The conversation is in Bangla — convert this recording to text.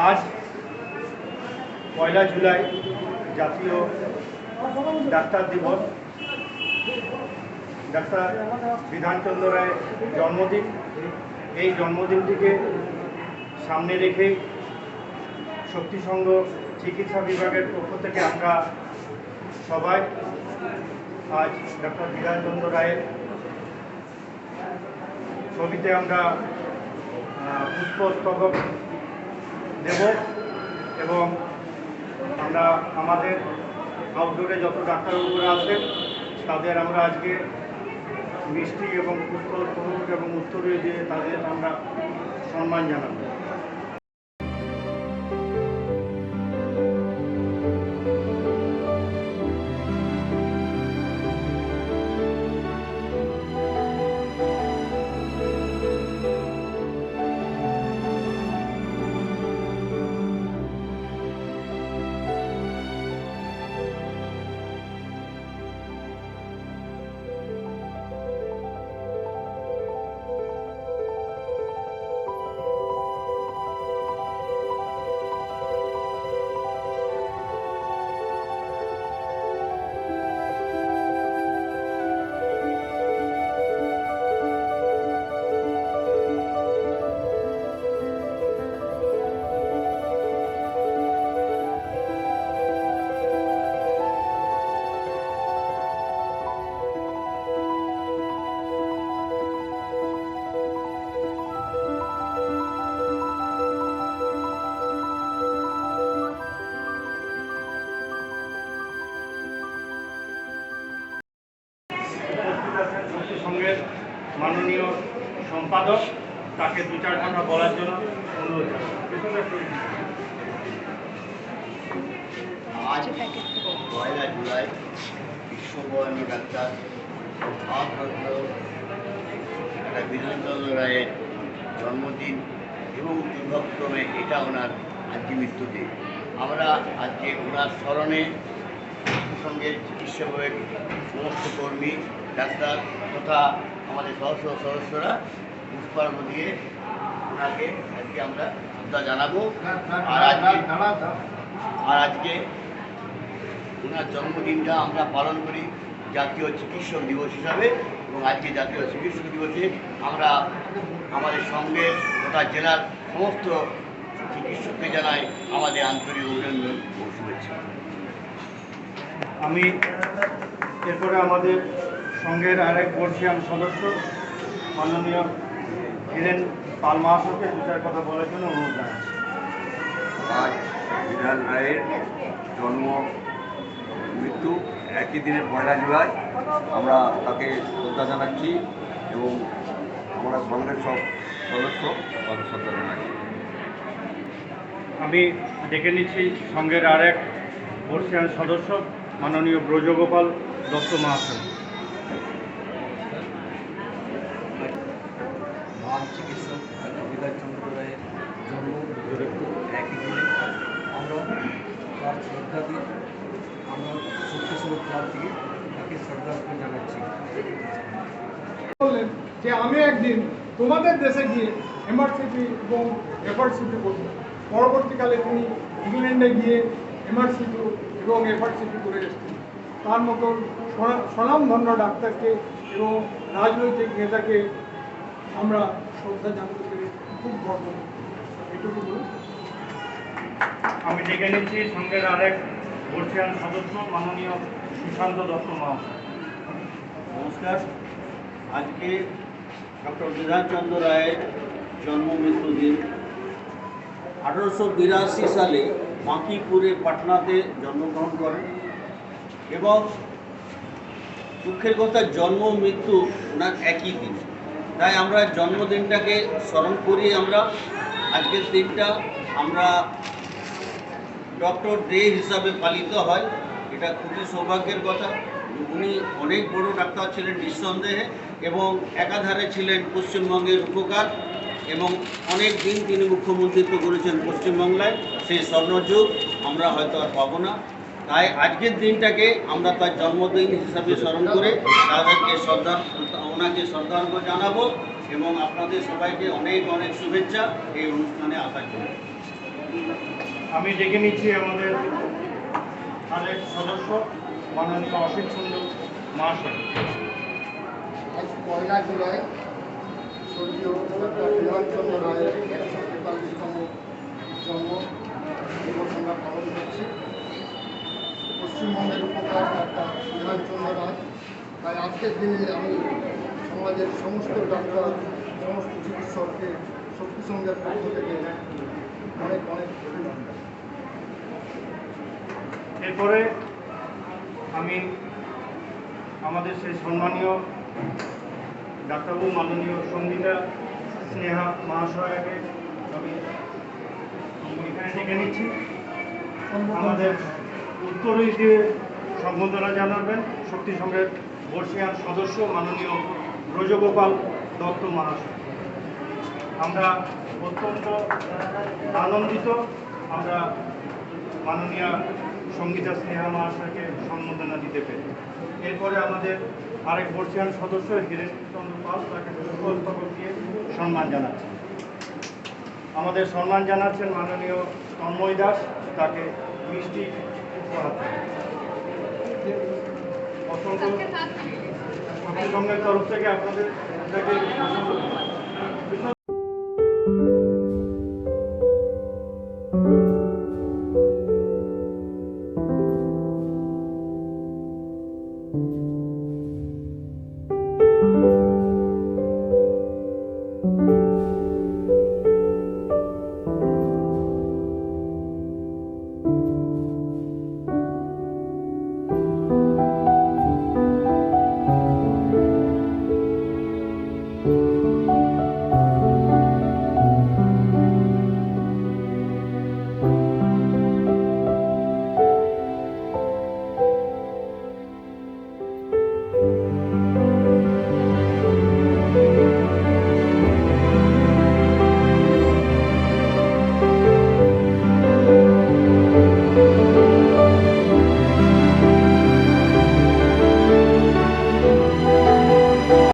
আজ পয়লা জুলাই জাতীয় ডাক্তার দিবস। ডাক্তার বিধানচন্দ্র রায়ের জন্মদিন। এই জন্মদিনটিকে সামনে রেখে শক্তিসংঘ চিকিৎসা বিভাগের পক্ষ থেকে আমরা সবাই আজ ডক্টর বিধানচন্দ্র রায়ের ছবিতে আমরা পুষ্পস্তবক দেব এবং আমরা আমাদের আউটডোরে যত ডাক্তারবাবুরা আছেন, তাদের আমরা আজকে মিষ্টি এবং পুষ্প এবং উত্তরে দিয়ে তাদের আমরা সম্মান জানাব। সম্পাদক, তাকে দু চার কথা বলার জন্য অনুরোধ পয়লা জুলাই ডাক্তার একটা রায়ের জন্মদিন এবং দুর্ভাগ্যক্রমে এটা ওনার আজকে মৃত্যুদিন। আমরা আজকে ওনার স্মরণে সঙ্গের চিকিৎসা সমস্ত কর্মী, ডাক্তার তথা আমাদের সদস্য সদস্যরা পুষ্পার্ঘ দিয়ে ওনাকে আজকে আমরা শ্রদ্ধা জানাব। আর আজকে আর আজকে ওনার জন্মদিনটা আমরা পালন করি জাতীয় চিকিৎসক দিবস হিসাবে এবং আজকে জাতীয় চিকিৎসক দিবসে আমরা আমাদের সঙ্গে তথা জেলার সমস্ত চিকিৎসককে জানাই আমাদের আন্তরিক অভিনন্দন ও শুভেচ্ছা। আমি এরপরে আমাদের সংঘের আরেক বর্ষিয়ান সদস্য মাননীয় ধীরেন পাল মহাশয়কে দু চার কথা বলার জন্য অনুরোধ জানাচ্ছি। আজ বিধান রায়ের জন্ম মৃত্যু একই দিনে পয়লা জুলাই। আমরা তাকে শ্রদ্ধা জানাচ্ছি এবং আমরা সংঘের সব সদস্য তাকে শ্রদ্ধা জানাচ্ছি। আমি ডেকে নিচ্ছি সংঘের আরেক বর্ষিয়ান সদস্য মাননীয় ব্রজগোপাল দত্ত মহাশয় মহান চিকিৎসক ডক্টর বিধানচন্দ্র রায়ের জন্ম একই দিনে। আমরা তার শ্রদ্ধা দিই আমরা শক্তিসংঘ ক্লাব থেকে তাকে শ্রদ্ধার্ঘ্য জানাচ্ছি। বললেন যে আমি একদিন তোমাদের দেশে গিয়ে এমআরসিপি এবং এফআরসিপি করব। পরবর্তীকালে তিনি ইংল্যান্ডে গিয়ে এমআরসিপি এবং এফআরসিপি করে এসেছেন। তার মতন স্বনা- স্বনামধন্য ডাক্তারকে এবং রাজনৈতিক নেতাকে আমরা শ্রদ্ধা জানাতে পেরে খুব গর্ব এটুকু বলে আমি ডেকে নিচ্ছি সংঘের আরেক বর্ষিয়ান সদস্য মাননীয় সুশান্ত দত্ত মহাশয়। নমস্কার। আজকে ডক্টর বিধানচন্দ্র রায়ের জন্ম মৃত্যু দিন। আঠারোশো বিরাশি সালে বাঁকিপুরে পাটনাতে জন্মগ্রহণ করেন এবং দুঃখের কথা জন্ম মৃত্যু ওনার একই দিন। তাই আমরা জন্মদিনটাকে স্মরণ করি আমরা আজকের দিনটা আমরা ডক্টর ডে হিসাবে পালিত হয়। এটা খুবই সৌভাগ্যের কথা। উনি অনেক বড় ডাক্তার ছিলেন নিঃসন্দেহে এবং একাধারে ছিলেন পশ্চিমবঙ্গের উপকার এবং অনেক দিন তিনি মুখ্যমন্ত্রিত্ব করেছেন পশ্চিমবাংলায়। সেই স্বর্ণযুগ আমরা হয়তো আর পাবো না। তাই আজকের দিনটাকে আমরা তার জন্মদিন হিসাবে স্মরণ করে তাদেরকে শ্রদ্ধা ওনাকে শ্রদ্ধার্ঘ্য জানাব এবং আপনাদের সবাইকে অনেক অনেক শুভেচ্ছা এই অনুষ্ঠানে আসার জন্য আমি ডেকে নিচ্ছি আমাদের আরেক সদস্য মাননীয় অসিত সুন্দর মহাশয়। আজ পয়লা জুলাই স্বর্গীয় বিধানচন্দ্র রায়ের একশো তেতাল্লিশতম জন্ম দিবস আমরা পালন করছি। পশ্চিমবঙ্গের উপকার ডাক্তার বিধানচন্দ্র রায় তাই আজকের দিনে আমি সমাজের সমস্ত ডাক্তার সমস্ত চিকিৎসককে শক্তি সঙ্গের পক্ষ থেকে অনেক অনেক এরপরে আমি আমাদের সেই সম্মানীয় ডাক্তারবাবু, মাননীয় সঙ্গীতা, স্নেহা মহাশয়াকে আমি এখানে ডেকে নিচ্ছি। আমাদের উত্তরই দিয়ে সম্বোধনা জানাবেন, শক্তি সংঘের বর্ষিয়ান সদস্য মাননীয় ব্রজগোপাল দত্ত মহাশয় আমরা অত্যন্ত আনন্দিত, আমরা মাননীয় সঙ্গীতা স্নেহা মহাশয়কে সম্বোধনা দিতে পেরে এরপরে আমাদের আরেক বর্ষিয়ান সদস্য হীরেন চন্দ্র পাল, তাকে দিয়ে সম্মান জানাচ্ছেন আমাদের সম্মান জানাচ্ছেন মাননীয় তন্ময় দাস, তাকে মিষ্টি। অসংখ্য সংঘের তরফ থেকে আপনাদের আপনাকে।